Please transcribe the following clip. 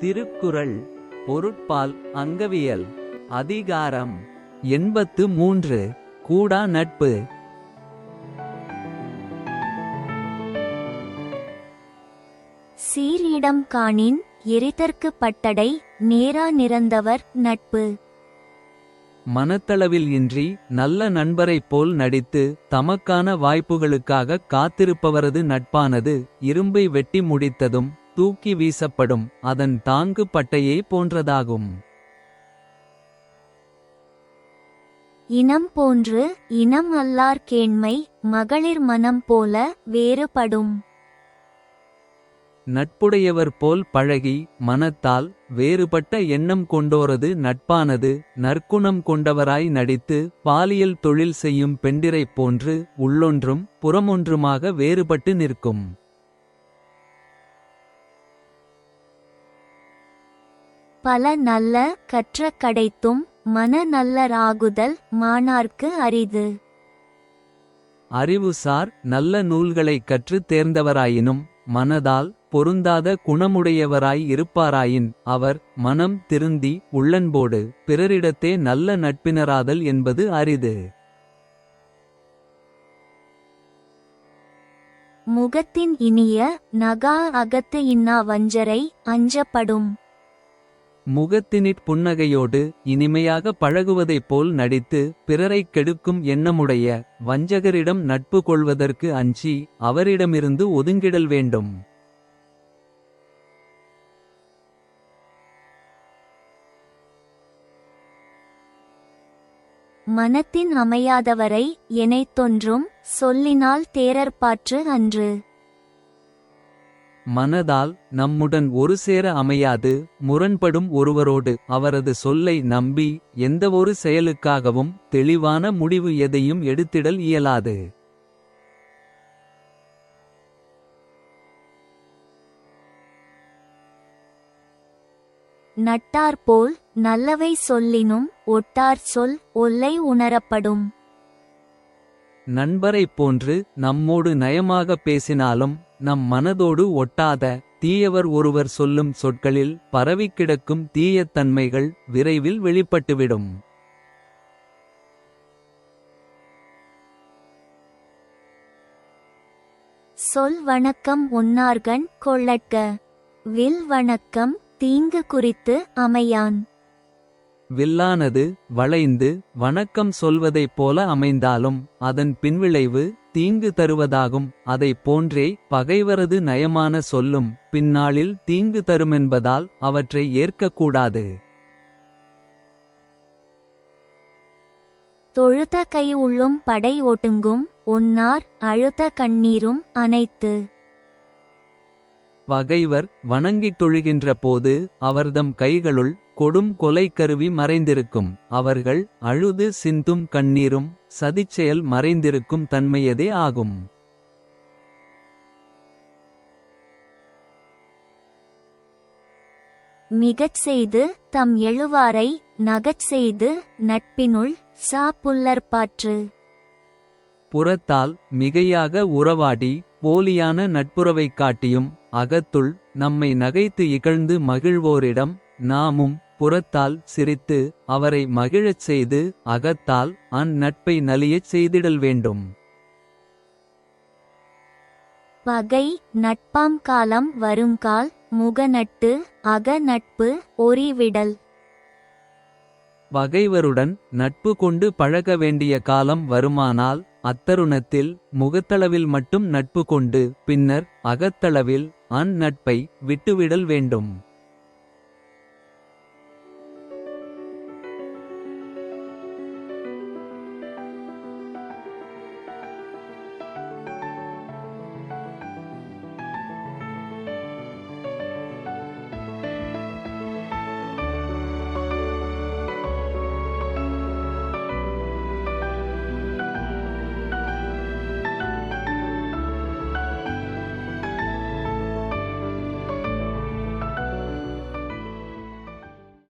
திருக்குறள் பொருட்பால் அங்கவியல் அதிகாரம் எண்பத்து மூன்று கூடா நட்பு. சீரிடம் காணின் எரிதற்கு பட்டடை நேரா நிறந்தவர் நட்பு. மனத்தளவில் இன்றி நல்ல நண்பரைப் போல் நடித்து தமக்கான வாய்ப்புகளுக்காக காத்திருப்பவரது நட்பானது இரும்பை வெட்டி முடித்ததும் தூக்கி வீசப்படும் அதன் தாங்கு பட்டையே போன்றதாகும். இனம் போன்று இனம் அல்லார் கேண்மை மகளிர் மனம் போல வேறுபடும். நட்புடையவர் போல் பழகி மனத்தால் வேறுபட்ட எண்ணம் கொண்டோரது நட்பானது நற்குணம் கொண்டவராய் நடித்து பாலியல் தொழில் செய்யும் பெண்டிரைப் போன்று உள்ளொன்றும் புறமொன்றுமாக வேறுபட்டு நிற்கும். பல நல்ல கற்ற கடைத்தும் மன நல்லராகுதல் மாணார்க்கு அரிது. அறிவுசார் நல்ல நூல்களைக் கற்றுத் தேர்ந்தவராயினும் மனதால் பொருந்தாத குணமுடையவராய் இருப்பாராயின் அவர் மனம் திருந்தி உள்ளன்போடு பிறரிடத்தே நல்ல நட்பினராதல் என்பது அரிது. முகத்தின் இனிய நகா அகத்து இன்னா வஞ்சரை அஞ்சப்படும். முகத்தினிற் புன்னகையோடு இனிமையாக பழகுவதைப் போல் நடித்து பிறரைக் கெடுக்கும் எண்ணமுடைய வஞ்சகரிடம் நட்பு கொள்வதற்கு அஞ்சி அவரிடமிருந்து ஒதுங்கிடல் வேண்டும். மனத்தின் அமையாதவரை எனைத்தொன்றும் சொல்லினால் தேரற்பாற்று அன்று. மனதால் நம்முடன் ஒரு சேர அமையாது முரண்படும் ஒருவரோடு அவரது சொல்லை நம்பி எந்தவொரு செயலுக்காகவும் தெளிவான முடிவு எதையும் எடுத்திடல் இயலாது. நட்டார்போல் நல்லவை சொல்லினும் ஒட்டார் சொல் ஒல்லை உணரப்படும். நண்பரைப் போன்று நம்மோடு நயமாகப் பேசினாலும் நம் மனதோடு ஒட்டாத தீயவர் ஒருவர் சொல்லும் சொற்களில் பரவிக் கிடக்கும் விரைவில் வெளிப்பட்டுவிடும். சொல் வணக்கம் உன்னார்கண் கொள்ளட்க. வில் வணக்கம் தீங்கு குறித்து அமையான். வில்லானது வளைந்து வணக்கம் சொல்வதைப் போல அமைந்தாலும் அதன் பின்விளைவு தீங்கு தருவதாகும் அதைப் போன்றே பகைவரது நயமான சொல்லும் பின்னாளில் தீங்கு தருமென்பதால் அவற்றை ஏற்கக்கூடாது. தொழுத கை உள்ளும் படை ஒட்டுங்கும் ஒன்னார் அழுத கண்ணீரும் அனைத்து பகைவர் வணங்கித் தொழுகின்ற போது அவர்தம் கைகளுள் கொடும் கொலை கருவி மறைந்திருக்கும். அவர்கள் அழுது சிந்தும் கண்ணீரும் சதிச்செயல் மறைந்திருக்கும் தன்மையதே ஆகும். மிகச் செய்து தம் எழுவாரை நகச் செய்து நட்பினுள் சாப்புல்லற்பாற்று புறத்தால் மிகையாக உறவாடி போலியான நட்புறவைக் காட்டியும் அகத்துள் நம்மை நகைத்து இகழ்ந்து மகிழ்வோரிடம் நாமும் புறத்தால் சிரித்து அவரை மகிழச் செய்து அகத்தால் அந்நட்பை நலியச் செய்திடல் வேண்டும். பகை நட்பாம் காலம் வருங்கால் முகநட்டு அக நட்பு ஒரிவிடல். பகைவருடன் நட்பு கொண்டு பழக வேண்டிய காலம் வருமானால் அத்தருணத்தில் முகத்தளவில் மட்டும் நட்பு கொண்டு பின்னர் அகத்தளவில் அந்நட்பை விட்டுவிடல் வேண்டும்.